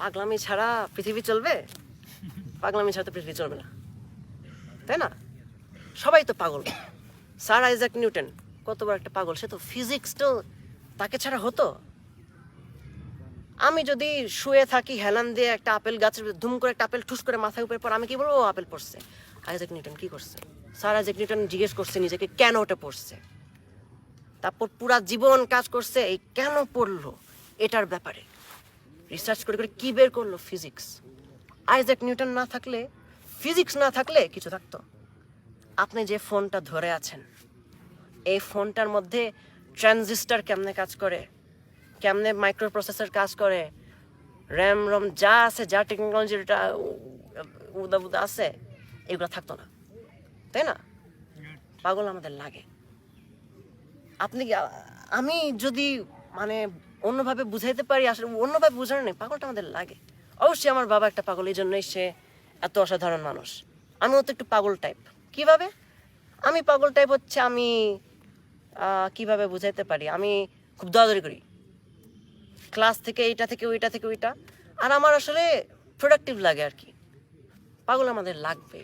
পাগলামি ছাড়া পৃথিবী চলবে? পাগলামি ছাড়া তো পৃথিবী চলবে না। তাই না? সবাই তো পাগল। স্যার আইজাক নিউটন, কত বড় একটা পাগল, সে তো ফিজিক্স তো তাকে ছাড়া হতো। আমি যদি শুয়ে থাকি, হেলান দিয়ে একটা আপেল গাছের ধুম করে একটা আপেল ঠুস করে মাথায় উপরে পর আমি কি বলব, ও আপেল পড়ছে। আইজাক নিউটন কি করছে? স্যার আইজাক নিউটন জিজ্ঞেস করছে নিজেকে, কেন ওটা পড়ছে? তারপর পুরা জীবন কাজ করছে, এই কেন পড়ল? এটার ব্যাপারে। রিসার্চ করে করে কি বের করল? ফিজিক্স আইজাক নিউটন না থাকলে ফিজিক্স না থাকলে কিছু থাকতো। আপনি যে ফোনটা ধরে আছেন, এই ফোনটার মধ্যে ট্রানজিস্টার কেমনে কাজ করে, কেমনে মাইক্রো প্রসেসর কাজ করে র্যাম রম যা আছে, যা টেকনোলজিটা উদা বুদা আছে, এগুলো থাকতো না। তাই না? পাগল আমাদের লাগে। আপনি আমি যদি মানে অন্যভাবে বুঝাইতে পারি, আসলে অন্যভাবে বোঝানো নেই, পাগলটা আমাদের লাগে। অবশ্যই আমার বাবা একটা পাগল এই জন্যই সে এত অসাধারণ মানুষ। আমিও তো একটু পাগল টাইপ কীভাবে? আমি পাগল টাইপ হচ্ছে আমি কীভাবে বুঝাইতে পারি? আমি খুব দরাদরি করি। ক্লাস থেকে এইটা থেকে ওইটা থেকে ওইটা। আর আমার আসলে প্রোডাক্টিভ লাগে আর কি। পাগল আমাদের লাগবে।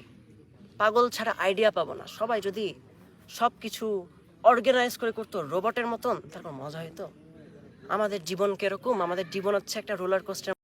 পাগল ছাড়া আইডিয়া পাবো না। সবাই যদি সব কিছু অর্গানাইজ করে করতো রোবটের মতন তারপর মজা হইতো? আমাদের জীবন কেরকম আমাদের জীবন হচ্ছে একটা রোলার কোস্টার